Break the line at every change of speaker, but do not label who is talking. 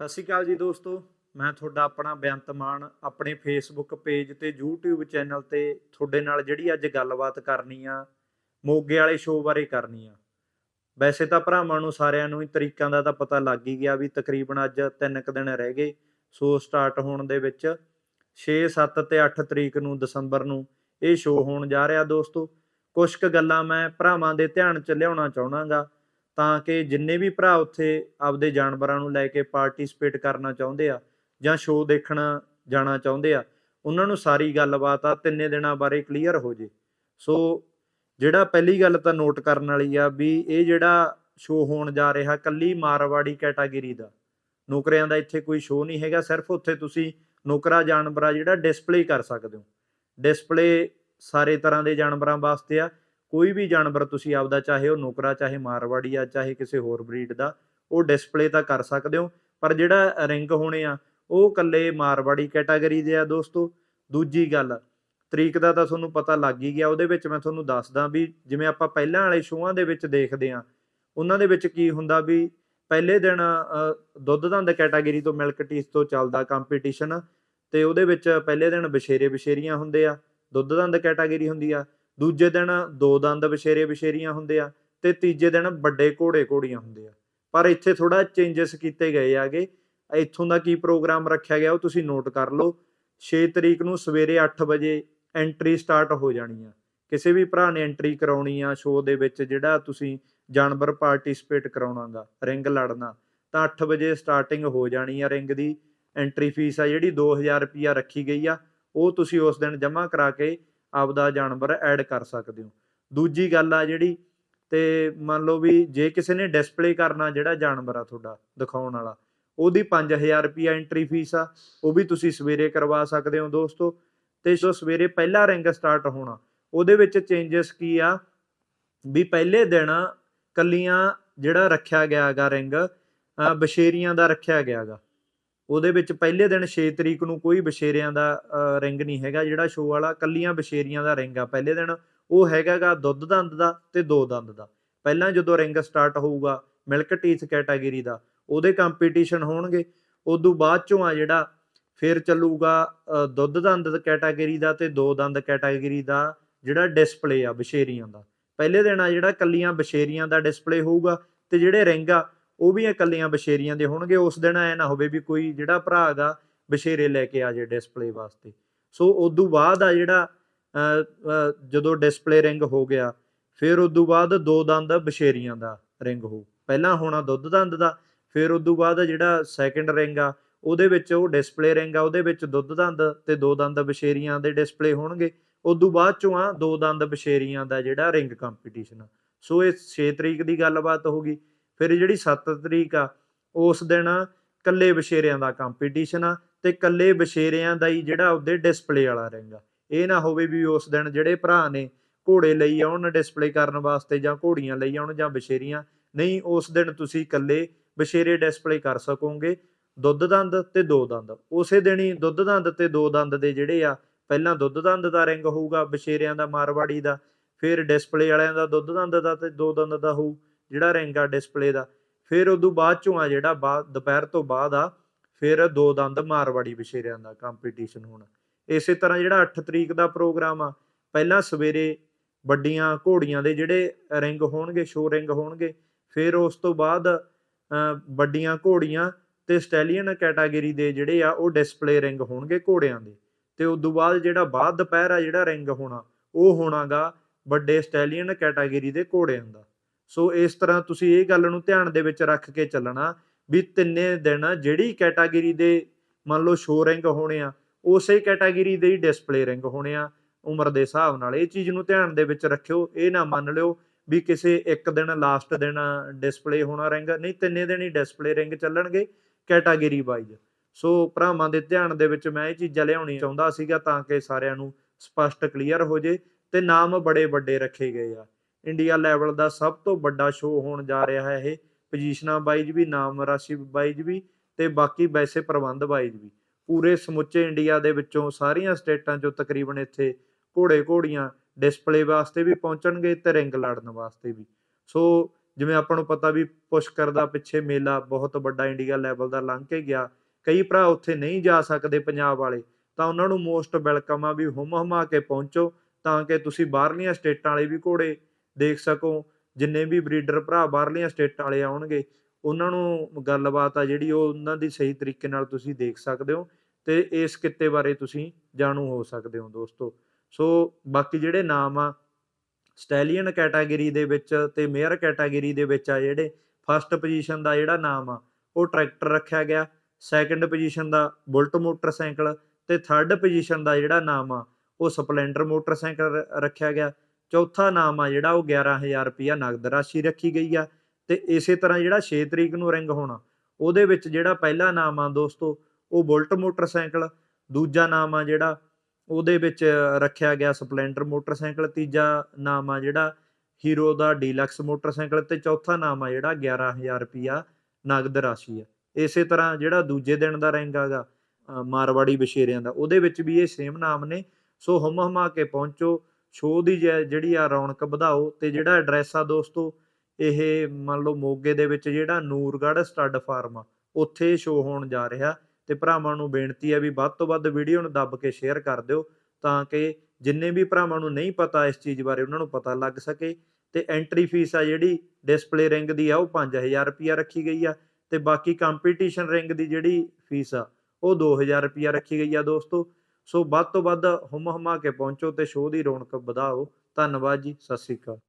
ਸਤਿ ਸ਼੍ਰੀ ਅਕਾਲ ਜੀ ਦੋਸਤੋ। ਮੈਂ ਤੁਹਾਡਾ ਆਪਣਾ ਬੇਅੰਤ ਮਾਨ ਆਪਣੇ ਫੇਸਬੁੱਕ ਪੇਜ ਤੇ YouTube ਚੈਨਲ ਤੇ ਤੁਹਾਡੇ ਨਾਲ ਜਿਹੜੀ ਅੱਜ ਗੱਲਬਾਤ ਕਰਨੀ ਆ, ਮੋਗੇ ਵਾਲੇ ਸ਼ੋਅ ਬਾਰੇ ਕਰਨੀ ਆ। ਵੈਸੇ ਤਾਂ ਭਰਾਵਾਂ ਨੂੰ ਸਾਰਿਆਂ ਨੂੰ ਹੀ ਤਰੀਕਾਂ ਦਾ ਤਾਂ ਪਤਾ ਲੱਗ ਹੀ ਗਿਆ ਵੀ ਤਕਰੀਬਨ ਅੱਜ 3 ਕੁ ਦਿਨ ਰਹਿ ਗਏ। ਸ਼ੋਅ ਸਟਾਰਟ ਹੋਣ ਦੇ ਵਿੱਚ 6 7 ਤੇ 8 ਤਰੀਕ ਨੂੰ ਦਸੰਬਰ ਨੂੰ ਇਹ ਸ਼ੋਅ ਹੋਣ ਜਾ ਰਿਹਾ ਦੋਸਤੋ। ਕੁਝ ਕੁ ਗੱਲਾਂ ਮੈਂ ਭਰਾਵਾਂ ਦੇ ਧਿਆਨ 'ਚ ਲਿਆਉਣਾ ਚਾਹਣਾਗਾ ਤਾਂ ਕਿ ਜਿੰਨੇ ਵੀ ਭਰਾ ਉੱਥੇ ਆਪਦੇ ਜਾਨਵਰਾਂ ਨੂੰ ਲੈ ਕੇ ਪਾਰਟਿਸਿਪੇਟ ਕਰਨਾ ਚਾਹੁੰਦੇ ਆ ਜਾਂ ਸ਼ੋਅ ਦੇਖਣਾ ਜਾਣਾ ਚਾਹੁੰਦੇ ਆ, ਉਹਨਾਂ ਨੂੰ ਸਾਰੀ ਗੱਲਬਾਤ ਆ, ਤਿੰਨੇ ਦਿਨਾਂ ਬਾਰੇ ਕਲੀਅਰ ਹੋ ਜੇ। ਸੋ ਜਿਹੜਾ ਪਹਿਲੀ ਗੱਲ ਤਾਂ ਨੋਟ ਕਰਨ ਵਾਲੀ ਆ ਵੀ ਇਹ ਜਿਹੜਾ ਸ਼ੋਅ ਹੋਣ ਜਾ ਰਿਹਾ ਕੱਲੀ ਮਾਰਵਾੜੀ ਕੈਟਾਗਰੀ ਦਾ, ਨੌਕਰਿਆਂ ਦਾ ਇੱਥੇ ਕੋਈ ਸ਼ੋਅ ਨਹੀਂ ਹੈਗਾ, ਸਿਰਫ ਉੱਥੇ ਤੁਸੀਂ ਨੌਕਰਾ, ਜਾਨਵਰਾ ਜਿਹੜਾ ਡਿਸਪਲੇ ਕਰ ਸਕਦੇ ਹੋ। ਡਿਸਪਲੇ ਸਾਰੇ ਤਰ੍ਹਾਂ ਦੇ ਜਾਨਵਰਾਂ ਵਾਸਤੇ ਆ ਕੋਈ ਵੀ ਜਾਨਵਰ ਤੁਸੀਂ ਆਪਦਾ, ਚਾਹੇ ਉਹ ਨੌਕਰਾ, ਚਾਹੇ ਮਾਰਵਾੜੀ ਆ, ਚਾਹੇ ਕਿਸੇ ਹੋਰ ਬਰੀਡ ਦਾ, ਉਹ ਡਿਸਪਲੇ ਤਾਂ ਕਰ ਸਕਦੇ ਹੋ। ਪਰ ਜਿਹੜਾ ਰਿੰਗ ਹੋਣੇ ਆ, ਉਹ ਕੱਲੇ ਮਾਰਵਾੜੀ ਕੈਟਾਗਰੀ ਦੇ ਆ ਦੋਸਤੋ। ਦੂਜੀ ਗੱਲ, ਤਰੀਕ ਦਾ ਤਾਂ ਤੁਹਾਨੂੰ ਪਤਾ ਲੱਗ ਹੀ ਗਿਆ, ਉਹਦੇ ਵਿੱਚ ਮੈਂ ਤੁਹਾਨੂੰ ਦੱਸਦਾ ਵੀ ਜਿਵੇਂ ਆਪਾਂ ਪਹਿਲਾਂ ਵਾਲੇ ਸ਼ੋਆਂ ਦੇ ਵਿੱਚ ਦੇਖਦੇ ਆ ਉਹਨਾਂ ਦੇ ਵਿੱਚ ਕੀ ਹੁੰਦਾ ਵੀ ਪਹਿਲੇ ਦਿਨ ਦੁੱਧ ਦੰਦ ਕੈਟਾਗਰੀ ਤੋਂ ਮਿਲਕ ਟੀਸ ਤੋਂ ਚੱਲਦਾ ਕੰਪੀਟੀਸ਼ਨ ਤੇ ਉਹਦੇ ਵਿੱਚ ਪਹਿਲੇ ਦਿਨ ਬਸ਼ੇਰੇ ਬਸ਼ੇਰੀਆਂ ਹੁੰਦੇ ਆ, ਦੁੱਧ ਦੰਦ ਕੈਟਾਗਰੀ ਹੁੰਦੀ ਆ ਦੂਜੇ ਦਿਨ ਦੋ ਦੰਦ ਬਸ਼ੇਰੇ ਬਸ਼ੇਰੀਆਂ ਹੁੰਦੇ ਆ ਤੇ ਤੀਜੇ ਦਿਨ ਵੱਡੇ ਘੋੜੇ ਘੋੜੀਆਂ ਹੁੰਦੇ ਆ। ਪਰ ਇੱਥੇ ਥੋੜਾ ਚੇਂਜਸ ਕੀਤੇ ਗਏ ਆਗੇ। ਇੱਥੋਂ ਦਾ ਕੀ ਪ੍ਰੋਗਰਾਮ ਰੱਖਿਆ ਗਿਆ ਉਹ ਤੁਸੀਂ ਨੋਟ ਕਰ ਲਓ। 6 ਤਰੀਕ ਨੂੰ ਸਵੇਰੇ 8 ਵਜੇ ਐਂਟਰੀ ਸਟਾਰਟ ਹੋ ਜਾਣੀ ਆ। ਕਿਸੇ ਵੀ ਭਰਾ ਨੇ ਐਂਟਰੀ ਕਰਾਉਣੀ ਆ ਸ਼ੋਅ ਦੇ ਵਿੱਚ ਜਿਹੜਾ ਤੁਸੀਂ ਜਾਨਵਰ ਪਾਰਟਿਸਿਪੇਟ ਕਰਾਉਣਾਗਾ ਰਿੰਗ ਲੜਨਾ, ਤਾਂ 8 ਵਜੇ ਸਟਾਰਟਿੰਗ ਹੋ ਜਾਣੀ ਆ ਰਿੰਗ ਦੀ। ਐਂਟਰੀ ਫੀਸ ਆ ਜਿਹੜੀ 2000 ਰੁਪਿਆ ਰੱਖੀ ਗਈ ਆ, ਉਹ ਤੁਸੀਂ ਉਸ ਦਿਨ ਜਮ੍ਹਾਂ ਕਰਾ ਕੇ ਆਪਦਾ ਜਾਨਵਰ ਐਡ ਕਰ ਸਕਦੇ ਹੋ। ਦੂਜੀ ਗੱਲ ਆ ਜਿਹੜੀ ਤੇ ਮੰਨ ਲਓ ਵੀ ਜੇ ਕਿਸੇ ਨੇ ਡਿਸਪਲੇ ਕਰਨਾ ਜਿਹੜਾ ਜਾਨਵਰ ਆ ਤੁਹਾਡਾ ਦਿਖਾਉਣ ਵਾਲਾ ਉਹਦੀ 5000 ਰੁਪਿਆ ਐਂਟਰੀ ਫੀਸ ਆ ਉਹ ਵੀ ਤੁਸੀਂ ਸਵੇਰੇ ਕਰਵਾ ਸਕਦੇ ਹੋ ਦੋਸਤੋ। ਤੇ ਜੋ ਸਵੇਰੇ ਪਹਿਲਾ ਰਿੰਗ ਸਟਾਰਟ ਹੋਣਾ ਉਹਦੇ ਵਿੱਚ ਚੇਂਜਸ ਕੀ ਆ? ਵੀ ਪਹਿਲੇ ਦਿਨ ਕੱਲੀਆਂ ਜਿਹੜਾ ਰੱਖਿਆ ਗਿਆ ਹੈਗਾ ਰਿੰਗ ਅ, ਬਸ਼ੇਰੀਆਂ ਦਾ ਰੱਖਿਆ ਗਿਆ ਹੈਗਾ ਉਹਦੇ ਵਿੱਚ ਪਹਿਲੇ ਦਿਨ 6 ਤਰੀਕ ਨੂੰ ਕੋਈ ਬਸ਼ੇਰਿਆਂ ਦਾ ਰਿੰਗ ਨਹੀਂ ਹੈਗਾ, ਜਿਹੜਾ ਸ਼ੋਅ ਵਾਲਾ ਕੱਲੀਆਂ ਬਸ਼ੇਰੀਆਂ ਦਾ ਰਿੰਗ ਆ। ਪਹਿਲੇ ਦਿਨ ਉਹ ਹੈਗਾਗਾ ਦੁੱਧ ਦੰਦ ਦਾ ਤੇ ਦੋ ਦੰਦ ਦਾ। ਪਹਿਲਾਂ ਜਦੋਂ ਰਿੰਗ ਸਟਾਰਟ ਹੋਊਗਾ ਮਿਲਕ ਟੀਥ ਕੈਟਾਗਰੀ ਦਾ, ਉਹਦੇ ਕੰਪੀਟੀਸ਼ਨ ਹੋਣਗੇ। ਉਦੋਂ ਬਾਅਦ ਚੋਂ ਆ ਜਿਹੜਾ ਫਿਰ ਚੱਲੂਗਾ ਦੁੱਧ ਦੰਦ ਕੈਟਾਗਰੀ ਦਾ ਤੇ ਦੋ ਦੰਦ ਕੈਟਾਗਰੀ ਦਾ ਜਿਹੜਾ ਡਿਸਪਲੇ ਆ ਬਸ਼ੇਰੀਆਂ ਦਾ। ਪਹਿਲੇ ਦਿਨ ਆ ਜਿਹੜਾ ਕੱਲੀਆਂ ਬਸ਼ੇਰੀਆਂ ਦਾ ਡਿਸਪਲੇ ਹੋਊਗਾ ਤੇ ਜਿਹੜੇ ਰਿੰਗ ਆ ਉਹ ਵੀ ਇਕੱਲੀਆਂ ਬਸ਼ੇਰੀਆਂ ਦੇ ਹੋਣਗੇ, ਉਸ ਦਿਨ ਐ ਨਾ ਹੋਵੇ ਵੀ ਕੋਈ ਜਿਹੜਾ ਭਰਾ ਹੈਗਾ ਬਸ਼ੇਰੇ ਲੈ ਕੇ ਆ ਜੇ ਡਿਸਪਲੇ ਵਾਸਤੇ। ਸੋ ਉਦੋਂ ਬਾਅਦ ਆ ਜਿਹੜਾ ਜਦੋਂ ਡਿਸਪਲੇ ਰਿੰਗ ਹੋ ਗਿਆ, ਫਿਰ ਉਦੋਂ ਬਾਅਦ ਦੋ ਦੰਦ ਬਸ਼ੇਰੀਆਂ ਦਾ ਰਿੰਗ ਹੋ ਪਹਿਲਾਂ ਹੋਣਾ ਦੁੱਧ ਦੰਦ ਦਾ, ਫਿਰ ਉਦੋਂ ਬਾਅਦ ਜਿਹੜਾ ਸੈਕੰਡ ਰਿੰਗ ਆ, ਉਹਦੇ ਵਿੱਚ ਉਹ ਡਿਸਪਲੇ ਰਿੰਗ ਆ, ਉਹਦੇ ਵਿੱਚ ਦੁੱਧ ਦੰਦ ਤੇ ਦੋ ਦੰਦ ਬਸ਼ੇਰੀਆਂ ਦੇ ਡਿਸਪਲੇ ਹੋਣਗੇ। ਉਦੋਂ ਬਾਅਦ ਚੋਂ ਆ ਦੋ ਦੰਦ ਬਸ਼ੇਰੀਆਂ ਦਾ ਜਿਹੜਾ ਰਿੰਗ ਕੰਪੀਟੀਸ਼ਨ ਸੋ ਇਹ 6 ਤਰੀਕ ਦੀ ਗੱਲਬਾਤ ਹੋ ਗਈ। ਫਿਰ ਜਿਹੜੀ 7 ਤਰੀਕ ਆ, ਉਸ ਦਿਨ ਕੱਲੇ ਬਸ਼ੇਰਿਆਂ ਦਾ ਕੰਪੀਟੀਸ਼ਨ ਆ ਤੇ ਕੱਲੇ ਬਸ਼ੇਰਿਆਂ ਦਾ ਹੀ ਜਿਹੜਾ ਉਹਦੇ ਡਿਸਪਲੇ ਵਾਲਾ ਰਿੰਗ ਆ। ਇਹ ਨਾ ਹੋਵੇ ਵੀ ਉਸ ਦਿਨ ਜਿਹੜੇ ਭਰਾ ਨੇ ਘੋੜੇ ਲਈ ਆਉਣ ਡਿਸਪਲੇ ਕਰਨ ਵਾਸਤੇ ਜਾਂ ਘੋੜੀਆਂ ਲਈ ਆਉਣ ਜਾਂ ਬਸ਼ੇਰੀਆਂ, ਨਹੀਂ, ਉਸ ਦਿਨ ਤੁਸੀਂ ਕੱਲੇ ਬਸ਼ੇਰੇ ਡਿਸਪਲੇ ਕਰ ਸਕੋਗੇ, ਦੁੱਧ ਦੰਦ ਤੇ ਦੋ ਦੰਦ। ਉਸੇ ਦਿਨ ਹੀ ਦੁੱਧ ਦੰਦ ਤੇ ਦੋ ਦੰਦ ਦੇ ਜਿਹੜੇ ਆ, ਪਹਿਲਾਂ ਦੁੱਧ ਦੰਦ ਦਾ ਰਿੰਗ ਹੋਊਗਾ ਬਸ਼ੇਰਿਆਂ ਦਾ, ਮਾਰਵਾੜੀ ਦਾ, ਫਿਰ ਡਿਸਪਲੇ ਵਾਲਿਆਂ ਦਾ ਦੁੱਧ ਦੰਦ ਦਾ ਤੇ ਦੋ ਦੰਦ ਦਾ ਹੋਊ। ਜਿਹੜਾ ਰਿੰਗ ਆ ਡਿਸਪਲੇ ਦਾ, ਫਿਰ ਉਦੋਂ ਬਾਅਦ ਚੋਂ ਆ ਜਿਹੜਾ ਬਾਅਦ ਦੁਪਹਿਰ ਤੋਂ ਬਾਅਦ ਆ, ਫਿਰ ਦੋ ਦੰਦ ਮਾਰਵਾੜੀ ਬਸ਼ੇਰਿਆਂ ਦਾ ਕੰਪੀਟੀਸ਼ਨ ਹੋਣਾ। ਇਸੇ ਤਰ੍ਹਾਂ ਜਿਹੜਾ 8 ਤਰੀਕ ਦਾ ਪ੍ਰੋਗਰਾਮ ਆ, ਪਹਿਲਾਂ ਸਵੇਰੇ ਵੱਡੀਆਂ ਘੋੜੀਆਂ ਦੇ ਜਿਹੜੇ ਰਿੰਗ ਹੋਣਗੇ ਸ਼ੋ ਰਿੰਗ ਹੋਣਗੇ, ਫਿਰ ਉਸ ਤੋਂ ਬਾਅਦ ਵੱਡੀਆਂ ਘੋੜੀਆਂ ਤੇ ਸਟੈਲੀਅਨ ਕੈਟਾਗਰੀ ਦੇ ਜਿਹੜੇ ਆ, ਉਹ ਡਿਸਪਲੇ ਰਿੰਗ ਹੋਣਗੇ ਘੋੜਿਆਂ ਦੇ। ਤੇ ਉਸ ਤੋਂ ਬਾਅਦ ਜਿਹੜਾ ਬਾਅਦ ਦੁਪਹਿਰ ਆ ਜਿਹੜਾ ਰਿੰਗ ਹੋਣਾ, ਉਹ ਹੋਣਾਗਾ ਵੱਡੇ ਸਟੈਲੀਅਨ ਕੈਟਾਗਰੀ ਦੇ ਘੋੜਿਆਂ ਦਾ। ਸੋ ਇਸ ਤਰ੍ਹਾਂ ਤੁਸੀਂ ਇਹ ਗੱਲ ਨੂੰ ਧਿਆਨ ਦੇ ਵਿੱਚ ਰੱਖ ਕੇ ਚੱਲਣਾ ਵੀ ਤਿੰਨੇ ਦਿਨ ਜਿਹੜੀ ਕੈਟਾਗਰੀ ਦੇ ਮੰਨ ਲਓ ਸ਼ੋ ਰਿੰਗ ਹੋਣੇ ਆ, ਉਸੇ ਕੈਟਾਗਰੀ ਦੇ ਹੀ ਡਿਸਪਲੇ ਰਿੰਗ ਹੋਣੇ ਆ। ਉਮਰ ਦੇ ਹਿਸਾਬ ਨਾਲ ਇਹ ਚੀਜ਼ ਨੂੰ ਧਿਆਨ ਦੇ ਵਿੱਚ ਰੱਖਿਓ, ਇਹ ਨਾ ਮੰਨ ਲਿਓ ਵੀ ਕਿਸੇ ਇੱਕ ਦਿਨ ਲਾਸਟ ਦਿਨ ਡਿਸਪਲੇ ਹੋਣਾ ਰਿੰਗ ਨਹੀਂ ਤਿੰਨੇ ਦਿਨ ਹੀ ਡਿਸਪਲੇ ਰਿੰਗ ਚੱਲਣਗੇ ਕੈਟਾਗਰੀ ਵਾਈਜ਼ ਸੋ ਭਰਾਵਾਂ ਦੇ ਧਿਆਨ ਦੇ ਵਿੱਚ ਮੈਂ ਇਹ ਚੀਜ਼ਾਂ ਲਿਆਉਣੀ ਚਾਹੁੰਦਾ ਸੀਗਾ ਤਾਂ ਕਿ ਸਾਰਿਆਂ ਨੂੰ ਸਪਸ਼ਟ ਕਲੀਅਰ ਹੋ ਜੇ ਤੇ ਨਾਮ ਬੜੇ ਵੱਡੇ ਰੱਖੇ ਗਏ ਆ। ਇੰਡੀਆ ਲੈਵਲ ਦਾ ਸਭ ਤੋਂ ਵੱਡਾ ਸ਼ੋਅ ਹੋਣ ਜਾ ਰਿਹਾ ਹੈ ਇਹ। ਪੋਜੀਸ਼ਨਾਂ ਵਾਈਜ਼ ਵੀ, ਨਾਮ ਰਾਸ਼ੀ ਵਾਈਜ਼ ਵੀ ਤੇ ਬਾਕੀ ਵੈਸੇ ਪ੍ਰਬੰਧ ਵਾਈਜ਼ ਵੀ। ਪੂਰੇ ਸਮੁੱਚੇ ਇੰਡੀਆ ਦੇ ਵਿੱਚੋਂ ਸਾਰੀਆਂ ਸਟੇਟਾਂ ਚੋਂ ਤਕਰੀਬਨ ਇੱਥੇ ਘੋੜੇ ਘੋੜੀਆਂ ਡਿਸਪਲੇ ਵਾਸਤੇ ਵੀ ਪਹੁੰਚਣਗੇ ਤੇ ਰਿੰਗ ਲੜਨ ਵਾਸਤੇ ਵੀ। ਸੋ ਜਿਵੇਂ ਆਪਾਂ ਨੂੰ ਪਤਾ ਵੀ ਪੁਸ਼ਕਰ ਦਾ ਪਿੱਛੇ ਮੇਲਾ ਬਹੁਤ ਵੱਡਾ ਇੰਡੀਆ ਲੈਵਲ ਦਾ ਲੰਘ ਕੇ ਗਿਆ। ਕਈ ਭਰਾ ਉੱਥੇ ਨਹੀਂ ਜਾ ਸਕਦੇ ਪੰਜਾਬ ਵਾਲੇ, ਤਾਂ ਉਹਨਾਂ ਨੂੰ ਮੋਸਟ ਵੈਲਕਮ ਆ ਵੀ ਹੁਮ ਹੁਮਾ ਕੇ ਪਹੁੰਚੋ, ਤਾਂ ਕਿ ਤੁਸੀਂ ਬਾਹਰਲੀਆਂ ਸਟੇਟਾਂ ਵਾਲੇ ਵੀ ਘੋੜੇ ਦੇਖ ਸਕੋ, ਜਿੰਨੇ ਵੀ ਬਰੀਡਰ ਭਰਾ ਬਾਹਰਲੀਆਂ ਸਟੇਟਾਂ ਵਾਲੇ ਆਉਣਗੇ, ਉਹਨਾਂ ਨੂੰ ਗੱਲਬਾਤ ਆ ਜਿਹੜੀ ਉਹ ਉਹਨਾਂ ਦੀ ਸਹੀ ਤਰੀਕੇ ਨਾਲ ਤੁਸੀਂ ਦੇਖ ਸਕਦੇ ਹੋ ਤੇ ਇਸ ਕਿੱਤੇ ਬਾਰੇ ਤੁਸੀਂ ਜਾਣੂ ਹੋ ਸਕਦੇ ਹੋ ਦੋਸਤੋ। ਸੋ ਬਾਕੀ ਜਿਹੜੇ ਨਾਮ ਆ ਸਟੈਲੀਅਨ ਕੈਟਾਗਰੀ ਦੇ ਵਿੱਚ ਤੇ ਮੇਅਰ ਕੈਟਾਗਰੀ ਦੇ ਵਿੱਚ ਆ ਜਿਹੜੇ ਫਸਟ ਪੋਜੀਸ਼ਨ ਦਾ ਜਿਹੜਾ ਨਾਮ ਆ, ਉਹ ਟਰੈਕਟਰ ਰੱਖਿਆ ਗਿਆ। ਸੈਕੰਡ ਪੋਜੀਸ਼ਨ ਦਾ ਬੁਲਟ ਮੋਟਰਸਾਈਕਲ ਤੇ ਥਰਡ ਪੋਜੀਸ਼ਨ ਦਾ ਜਿਹੜਾ ਨਾਮ ਆ, ਉਹ ਸਪਲੈਂਡਰ ਮੋਟਰਸਾਈਕਲ ਰ- ਰੱਖਿਆ ਗਿਆ। ਚੌਥਾ ਨਾਮ ਆ ਜਿਹੜਾ, ਉਹ 11000 ਰੁਪਿਆ ਨਗਦ ਰਾਸ਼ੀ ਰੱਖੀ ਗਈ ਆ। ਤੇ ਇਸੇ ਤਰ੍ਹਾਂ ਜਿਹੜਾ 6 ਤਰੀਕ ਨੂੰ ਰਿੰਗ ਹੋਣਾ, ਉਹਦੇ ਵਿੱਚ ਜਿਹੜਾ ਪਹਿਲਾ ਨਾਮ ਆ ਦੋਸਤੋ, ਉਹ ਬੁਲਟ ਮੋਟਰਸਾਈਕਲ, ਦੂਜਾ ਨਾਮ ਆ ਜਿਹੜਾ, ਉਹਦੇ ਵਿੱਚ ਰੱਖਿਆ ਗਿਆ ਸਪਲੈਂਡਰ ਮੋਟਰਸਾਈਕਲ, ਤੀਜਾ ਨਾਮ ਆ ਜਿਹੜਾ ਹੀਰੋ ਦਾ ਡੀਲਕਸ ਮੋਟਰਸਾਈਕਲ, ਤੇ ਚੌਥਾ ਨਾਮ ਆ ਜਿਹੜਾ 11000 ਰੁਪਿਆ ਨਗਦ ਰਾਸ਼ੀ ਆ। ਇਸੇ ਤਰ੍ਹਾਂ ਜਿਹੜਾ ਦੂਜੇ ਦਿਨ ਦਾ ਰਿੰਗ ਆਗਾ ਮਾਰਵਾੜੀ ਬਸ਼ੇਰਿਆਂ ਦਾ, ਉਹਦੇ ਵਿੱਚ ਵੀ ਇਹ ਸੇਮ ਨਾਮ ਨੇ। ਸੋ ਹਮ ਹਮਾ ਕੇ ਪਹੁੰਚੋ। ਸ਼ੋਅ ਦੀ ਜਿਹੜੀ ਆ ਰੌਣਕ ਵਧਾਓ ਤੇ ਜਿਹੜਾ ਐਡਰੈਸ ਆ ਦੋਸਤੋ, ਇਹ ਮੰਨ ਲਓ ਮੋਗੇ ਦੇ ਵਿੱਚ ਜਿਹੜਾ ਨੂਰਗੜ੍ਹ ਸਟੱਡ ਫਾਰਮ ਆ, ਉੱਥੇ ਸ਼ੋਅ ਹੋਣ ਜਾ ਰਿਹਾ ਤੇ ਭਰਾਵਾਂ ਨੂੰ ਬੇਨਤੀ ਆ ਵੀ ਵੱਧ ਤੋਂ ਵੱਧ ਵੀਡੀਓ ਨੂੰ ਦੱਬ ਕੇ ਸ਼ੇਅਰ ਕਰ ਦਿਓ ਤਾਂ ਕਿ ਜਿੰਨੇ ਵੀ ਭਰਾਵਾਂ ਨੂੰ ਨਹੀਂ ਪਤਾ ਇਸ ਚੀਜ਼ ਬਾਰੇ, ਉਹਨਾਂ ਨੂੰ ਪਤਾ ਲੱਗ ਸਕੇ ਤੇ ਐਂਟਰੀ ਫੀਸ ਆ ਜਿਹੜੀ ਡਿਸਪਲੇ ਰਿੰਗ ਦੀ ਆ, ਉਹ 5000 ਰੁਪਿਆ ਰੱਖੀ ਗਈ ਆ ਤੇ ਬਾਕੀ ਕੰਪੀਟੀਸ਼ਨ ਰਿੰਗ ਦੀ ਜਿਹੜੀ ਫੀਸ ਆ, ਉਹ 2000 ਰੁਪਿਆ ਰੱਖੀ ਗਈ ਆ ਦੋਸਤੋ। ਸੋ ਵੱਧ ਤੋਂ ਵੱਧ ਹੁਮ ਹੁਮਾ ਕੇ ਪਹੁੰਚੋ ਤੇ ਸ਼ੋਅ ਦੀ ਰੌਣਕ ਵਧਾਓ। ਧੰਨਵਾਦ ਜੀ, ਸਤਿ ਸ਼੍ਰੀ ਅਕਾਲ।